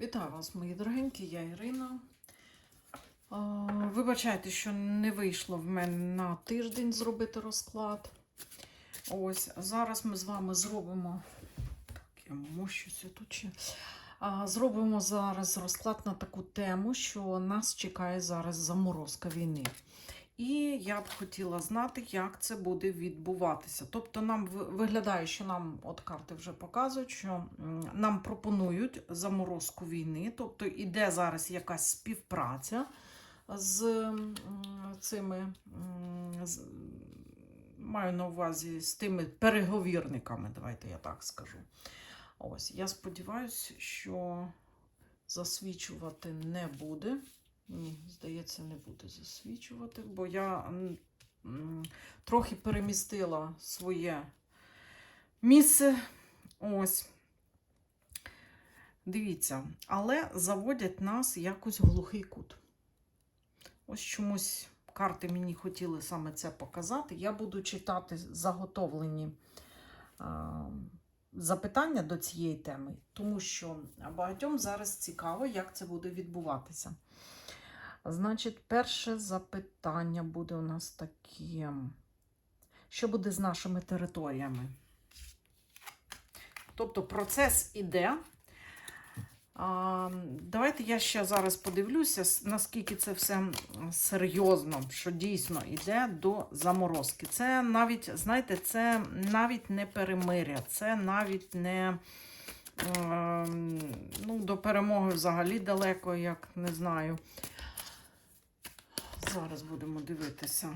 Вітаю вас, мої дорогенькі, я Ірина. Вибачайте, що не вийшло в мене на тиждень зробити розклад. Ось зараз ми з вами зробимо. Так, я мощуся тут ще. Зробимо зараз розклад на таку тему, що нас чекає зараз заморозка війни. І я б хотіла знати, як це буде відбуватися. Тобто, нам виглядає, що нам от карти вже показують, що нам пропонують заморозку війни, тобто іде зараз якась співпраця з цими, з- маю на увазі з тими переговірниками, давайте я так скажу. Ось, я сподіваюся, що засвічувати не буде. Ні, здається, не буде засвічувати, бо я трохи перемістила своє місце. Ось. Дивіться, але заводять нас якось глухий кут. Ось чомусь карти мені хотіли саме це показати. Я буду читати заготовлені запитання до цієї теми, тому що багатьом зараз цікаво, як це буде відбуватися. Значить, перше запитання буде у нас таке. Що буде з нашими територіями? Тобто процес іде. Давайте я ще зараз подивлюся, наскільки це все серйозно, що дійсно йде до заморозки. Це навіть, знаєте, це навіть не перемиря, це навіть не е, ну, до перемоги взагалі далеко, як не знаю. Зараз будемо дивитися.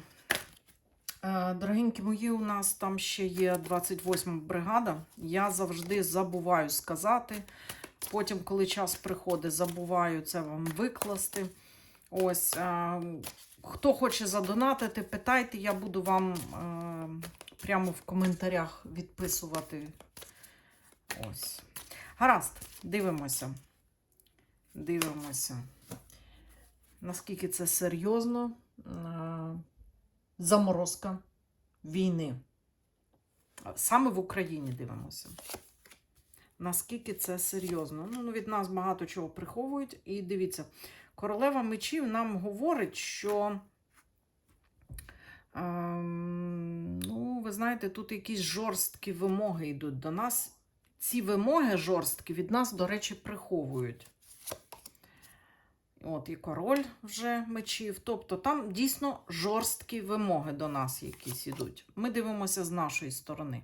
Е, Дорогенькі мої, у нас там ще є 28 бригада. Я завжди забуваю сказати. Потім, коли час приходить, забуваю це вам викласти. Ось, е, хто хоче задонатити, питайте, я буду вам е, прямо в коментарях відписувати. Ось. Гаразд, дивимося. Дивимося. Наскільки це серйозно? Е, Заморозка війни. Саме в Україні дивимося. Наскільки це серйозно? Ну, від нас багато чого приховують. І дивіться, королева мечів нам говорить, що. Ем, ну, ви знаєте, тут якісь жорсткі вимоги йдуть до нас. Ці вимоги жорсткі від нас, до речі, приховують. От і король вже мечів. Тобто там дійсно жорсткі вимоги до нас якісь йдуть. Ми дивимося з нашої сторони.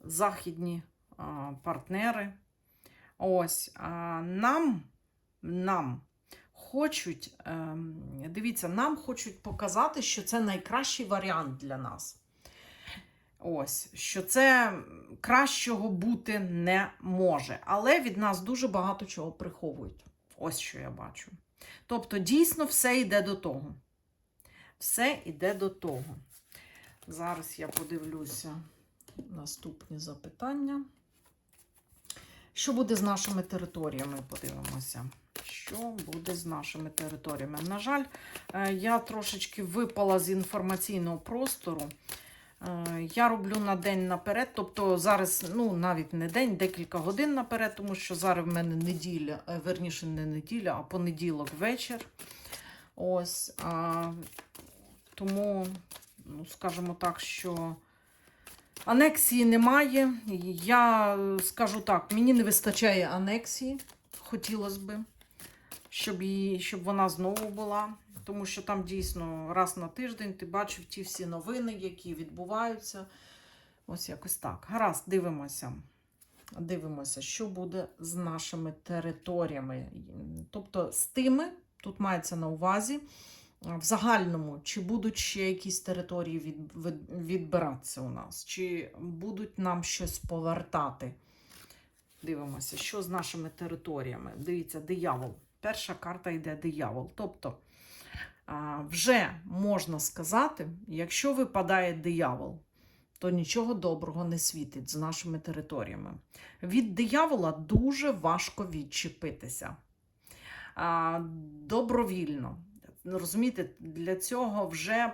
Західні а, партнери. Ось а, нам, нам хочуть, ем, дивіться, нам хочуть показати, що це найкращий варіант для нас. Ось, що це кращого бути не може. Але від нас дуже багато чого приховують. Ось що я бачу. Тобто, дійсно, все йде до того. Все йде до того. Зараз я подивлюся наступні запитання. Що буде з нашими територіями? Подивимося. Що буде з нашими територіями? На жаль, е, я трошечки випала з інформаційного простору. Е, Я роблю на день наперед, тобто зараз, ну навіть не день, декілька годин наперед, тому що зараз в мене неділя, е, верніше не неділя, а понеділок вечір. Ось. А, тому, ну, скажімо так, що анексії немає. Я скажу так, мені не вистачає анексії, хотілося би, щоб, щоб вона знову була. Тому що там дійсно раз на тиждень ти бачив ті всі новини, які відбуваються. Ось якось так. Гаразд, дивимося. Дивимося, що буде з нашими територіями. Тобто з тими, тут мається на увазі, в загальному, чи будуть ще якісь території від, від- відбиратися у нас, чи будуть нам щось повертати. Дивимося, що з нашими територіями. Дивіться, диявол. Перша карта йде диявол. Тобто, вже можна сказати, якщо випадає диявол, то нічого доброго не світить з нашими територіями. Від диявола дуже важко відчепитися. Добровільно. Розумієте, для цього вже,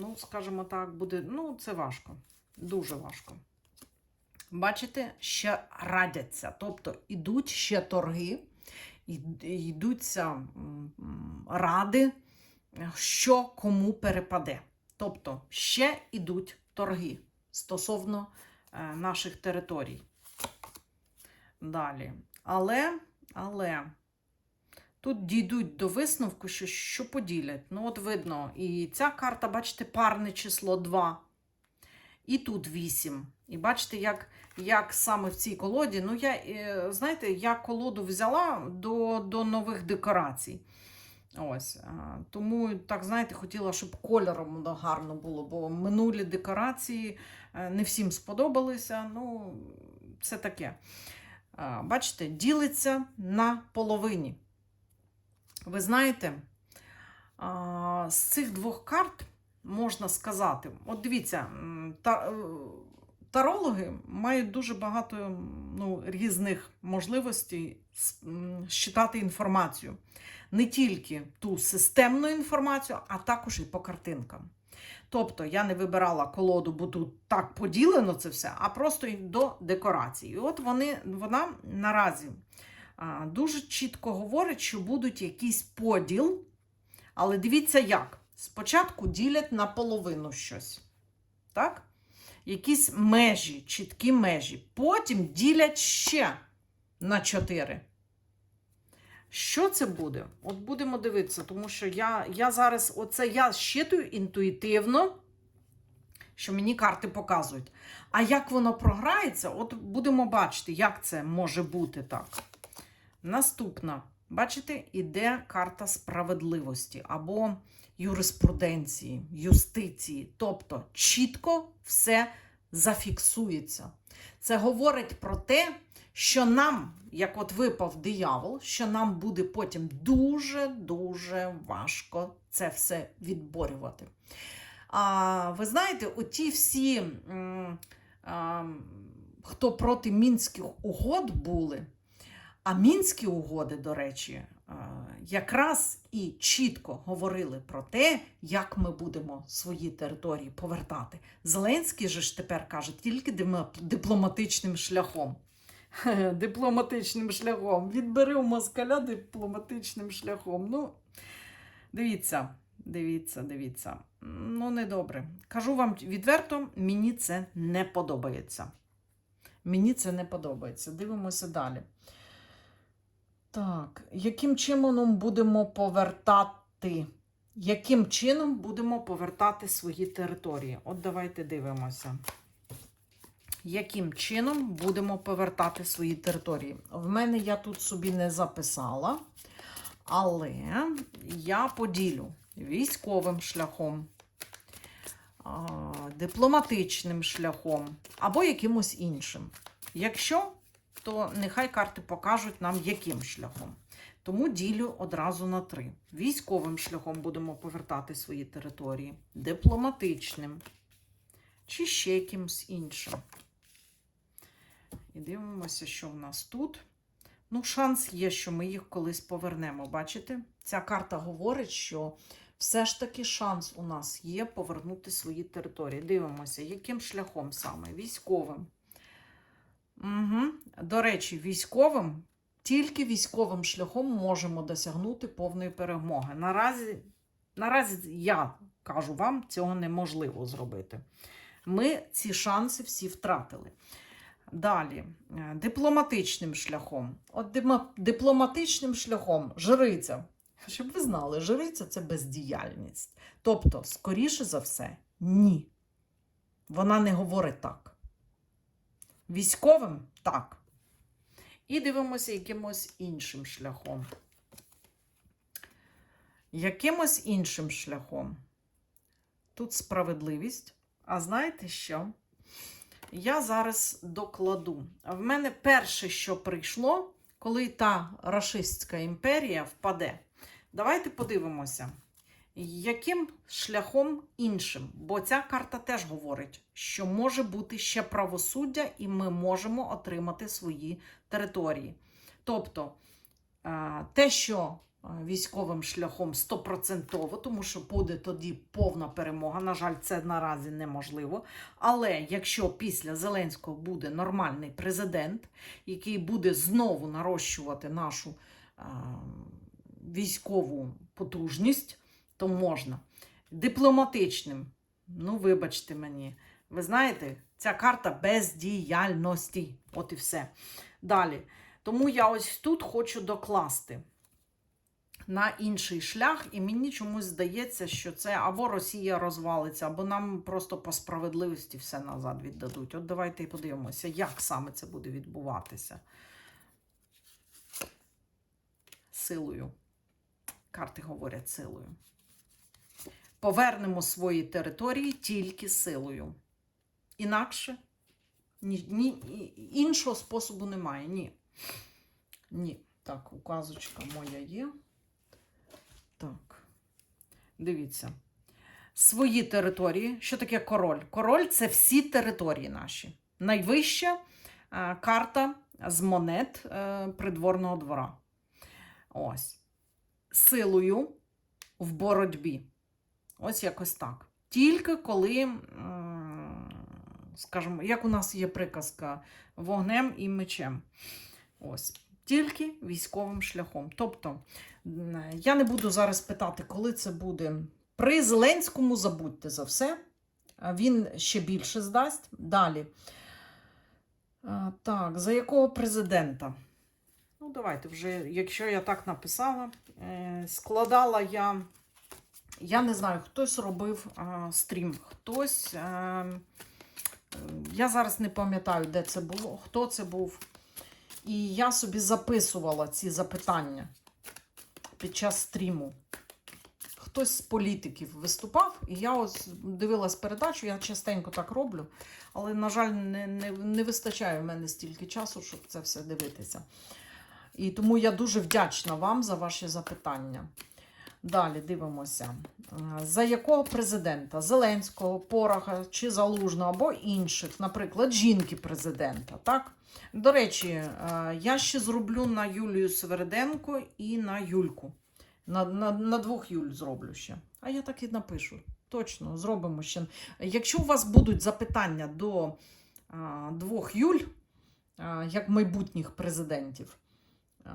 ну, скажімо так, буде. Ну, це важко. Дуже важко. бачите, ще радяться. Тобто ідуть ще торги, йдуться ради, що кому перепаде. Тобто ще йдуть торги стосовно е, наших територій. Далі. Але, але тут дійдуть до висновку, що, що поділять. Ну, от видно, і ця карта, бачите, парне число 2. І тут 8. І бачите, як, як саме в цій колоді. Ну, я, е, знаєте, я колоду взяла до, до нових декорацій. Ось. Тому, так, знаєте, хотіла, щоб кольором гарно було, бо минулі декорації е, не всім сподобалися. Ну, це таке. Бачите, ділиться на половині. Ви знаєте, з цих двох карт можна сказати: от дивіться, е, тарологи мають дуже багато ну, різних можливостей считати інформацію. Не тільки ту системну інформацію, а також і по картинкам. Тобто я не вибирала колоду, бо тут так поділено це все, а просто й до декорацій. І от вони, вона наразі а, дуже чітко говорить, що будуть якийсь поділ, але дивіться як. Спочатку ділять на половину щось. Так? Якісь межі, чіткі межі. Потім ділять ще на 4. Що це буде? От будемо дивитися, тому що я, я зараз оце я щитую інтуїтивно, що мені карти показують. А як воно програється, от будемо бачити, як це може бути так. Наступна, бачите, іде карта справедливості або юриспруденції, юстиції. Тобто чітко все зафіксується. Це говорить про те, що нам, як от випав диявол, що нам буде потім дуже-дуже важко це все відборювати. А ви знаєте, оті всі, а, хто проти мінських угод були, а мінські угоди, до речі, якраз і чітко говорили про те, як ми будемо свої території повертати. Зеленський же ж тепер каже тільки дипломатичним шляхом. Дипломатичним шляхом. Відбери у москаля дипломатичним шляхом. Ну, дивіться, дивіться, дивіться. Ну, недобре. Кажу вам відверто, мені це не подобається. Мені це не подобається. Дивимося далі. Так, яким чином будемо повертати? Яким чином будемо повертати свої території? От давайте дивимося. Яким чином будемо повертати свої території? В мене я тут собі не записала, але я поділю військовим шляхом, дипломатичним шляхом або якимось іншим. Якщо, то нехай карти покажуть нам, яким шляхом. Тому ділю одразу на три. Військовим шляхом будемо повертати свої території, дипломатичним чи ще якимось іншим. І дивимося, що в нас тут. Ну, шанс є, що ми їх колись повернемо. Бачите? Ця карта говорить, що все ж таки шанс у нас є повернути свої території. Дивимося, яким шляхом саме? Військовим. Угу. До речі, військовим, тільки військовим шляхом можемо досягнути повної перемоги. Наразі, наразі я кажу вам, цього неможливо зробити. Ми ці шанси всі втратили. Далі, е, дипломатичним шляхом. От дипломатичним шляхом жриця. Щоб ви знали, жриця це бездіяльність. Тобто, скоріше за все, ні. Вона не говорить так. Військовим так. І дивимося якимось іншим шляхом. Якимось іншим шляхом. Тут справедливість. А знаєте що? Я зараз докладу. В мене перше, що прийшло, коли та рашистська імперія впаде. Давайте подивимося, яким шляхом іншим. Бо ця карта теж говорить, що може бути ще правосуддя, і ми можемо отримати свої території. Тобто, е, те, що військовим шляхом стопроцентово, тому що буде тоді повна перемога. На жаль, це наразі неможливо. Але якщо після Зеленського буде нормальний президент, який буде знову нарощувати нашу а, військову потужність, то можна. Дипломатичним, ну, вибачте мені, ви знаєте, ця карта бездіяльності. От і все. Далі. Тому я ось тут хочу докласти на інший шлях, і мені чомусь здається, що це або Росія розвалиться, або нам просто по справедливості все назад віддадуть. От давайте і подивимося, як саме це буде відбуватися. Силою. Карти говорять силою. Повернемо свої території тільки силою. Інакше ні, ні, іншого способу немає. Ні. Ні. Так, указочка моя є. Дивіться. Свої території. Що таке король? Король це всі території наші. Найвища е, карта з монет е, придворного двора. Ось. Силою в боротьбі. Ось якось так. Тільки коли, скажімо, як у нас є приказка вогнем і мечем. Ось. Тільки військовим шляхом. Тобто, я не буду зараз питати, коли це буде. При Зеленському забудьте за все. Він ще більше здасть. Далі. Так, за якого президента? Ну, давайте вже, якщо я так написала, е, складала я. Я не знаю, хтось робив стрім, хтось. А, я зараз не пам'ятаю, де це було, хто це був. І я собі записувала ці запитання під час стріму. Хтось з політиків виступав, і я ось дивилась передачу, я частенько так роблю, але, на жаль, не, не, не вистачає в мене стільки часу, щоб це все дивитися. І тому я дуже вдячна вам за ваші запитання. Далі дивимося. Е, За якого президента? Зеленського, Порога чи Залужного або інших, наприклад, жінки президента. Так? До речі, е, я ще зроблю на Юлію Севериденко і на Юльку. На, на, на двох Юль зроблю ще. А я так і напишу. Точно, зробимо ще. Якщо у вас будуть запитання до а, двох Юль, а, як майбутніх президентів, а,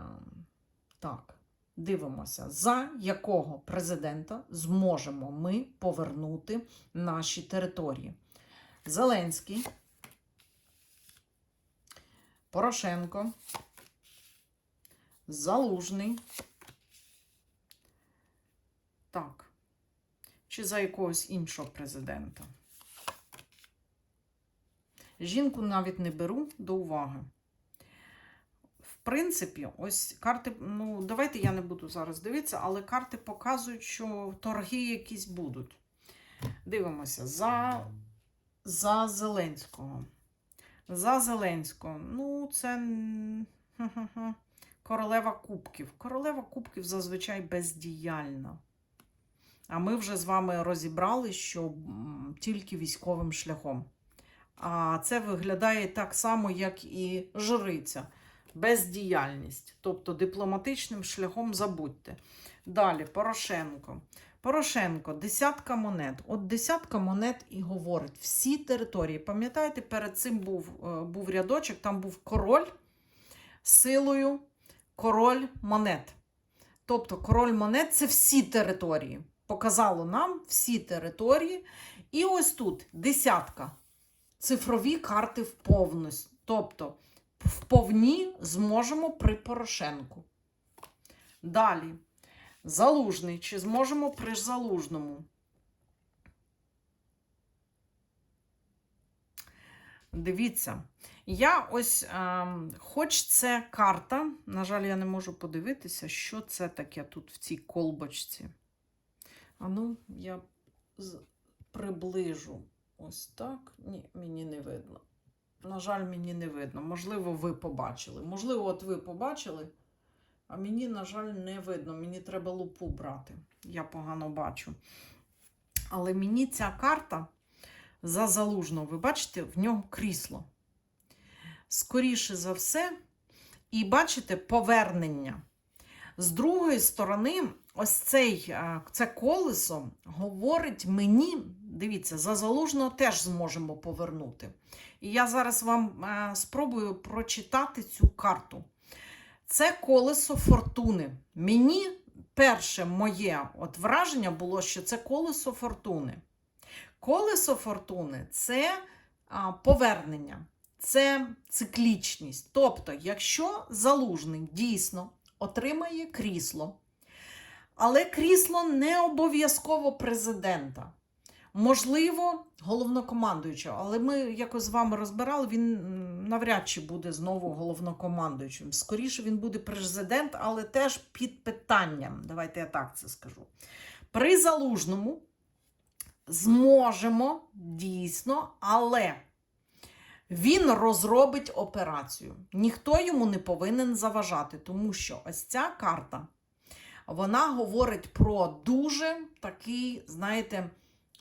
так, дивимося, за якого президента зможемо ми повернути наші території. Зеленський, Порошенко, Залужний. Так. Чи за якогось іншого президента. Жінку навіть не беру до уваги. Принципі, ось карти, ну, давайте я не буду зараз дивитися, але карти показують, що торги якісь будуть. Дивимося за, за Зеленського. За Зеленського. Ну, це королева кубків. Королева кубків зазвичай бездіяльна. А ми вже з вами розібрали, що тільки військовим шляхом. А це виглядає так само, як і жриця. Бездіяльність. Тобто дипломатичним шляхом забудьте. Далі, Порошенко. Порошенко, десятка монет. От десятка монет і говорить всі території. Пам'ятаєте, перед цим був, е, був рядочок, там був король силою король монет. Тобто король монет це всі території. Показало нам всі території. І ось тут десятка. Цифрові карти в повністю. Тобто, вповні зможемо при Порошенку. Далі. Залужний. Чи зможемо при залужному? Дивіться. Я ось, е, хоч це карта, на жаль, я не можу подивитися, що це таке тут в цій колбочці. А ну, я приближу ось так. Ні, мені не видно. На жаль, мені не видно. Можливо, ви побачили. Можливо, от ви побачили, а мені, на жаль, не видно. Мені треба лупу брати. Я погано бачу. Але мені ця карта за залужного, ви бачите, в нього крісло. Скоріше за все, і бачите, повернення. З другої сторони, ось цей, це колесо говорить мені, дивіться, за залужного теж зможемо повернути. І я зараз вам е, спробую прочитати цю карту. Це колесо фортуни. Мені перше моє от враження було, що це колесо фортуни. Колесо фортуни це повернення, це циклічність. Тобто, якщо залужний дійсно отримає крісло, але крісло не обов'язково президента. Можливо, головнокомандуючого, але ми якось з вами розбирали, він навряд чи буде знову головнокомандуючим. Скоріше він буде президент, але теж під питанням. Давайте я так це скажу. При залужному зможемо дійсно, але він розробить операцію. Ніхто йому не повинен заважати, тому що ось ця карта вона говорить про дуже такий, знаєте,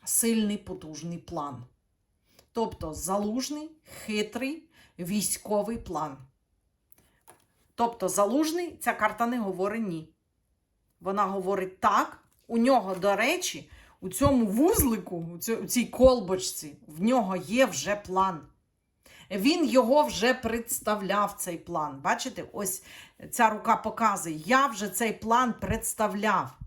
сильний потужний план. Тобто залужний, хитрий військовий план. Тобто, залужний, ця карта не говорить ні. Вона говорить так. У нього, до речі, у цьому вузлику, у цій колбочці, в нього є вже план. Він його вже представляв, цей план. Бачите, ось ця рука показує, я вже цей план представляв.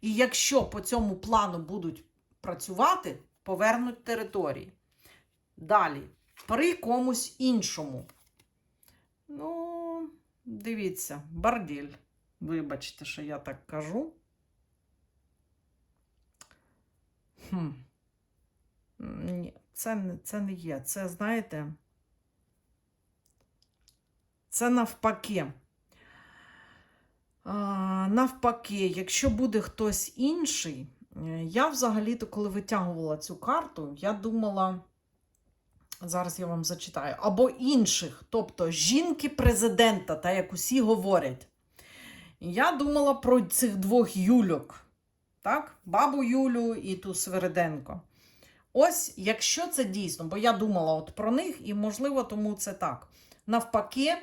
І якщо по цьому плану будуть працювати, повернуть території. Далі, при комусь іншому. Ну, дивіться, барділь. Вибачте, що я так кажу. Хм. Ні, це, це не є. Це, знаєте, це навпаки. А, навпаки, якщо буде хтось інший, я взагалі-то, коли витягувала цю карту, я думала, зараз я вам зачитаю, або інших, тобто жінки президента, та як усі говорять. Я думала про цих двох Юльок, так? Бабу Юлю і ту Свериденко. Ось, якщо це дійсно, бо я думала от про них, і можливо, тому це так. Навпаки,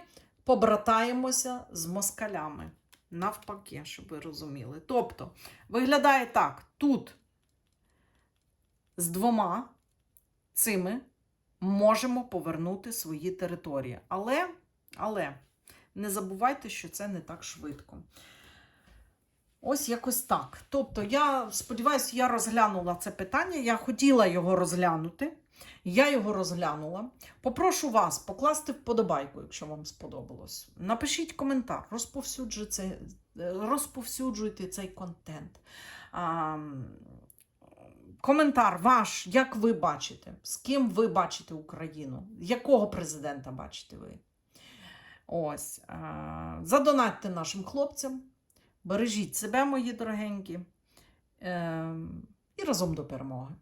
побратаємося з москалями. Навпаки, щоб ви розуміли. Тобто, виглядає так: тут з двома цими можемо повернути свої території. Але, але не забувайте, що це не так швидко. Ось якось так. Тобто, я сподіваюся, я розглянула це питання. Я хотіла його розглянути. Я його розглянула. Попрошу вас покласти вподобайку, якщо вам сподобалось. Напишіть коментар, розповсюджуйте, цей- розповсюджуйте цей контент. А, коментар ваш, як ви бачите, з ким ви бачите Україну, якого президента бачите ви. Ось. А, задонатьте нашим хлопцям. Бережіть себе, мої дорогенькі, Ем, і разом до перемоги.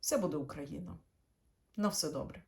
Все буде Україна. На все добре.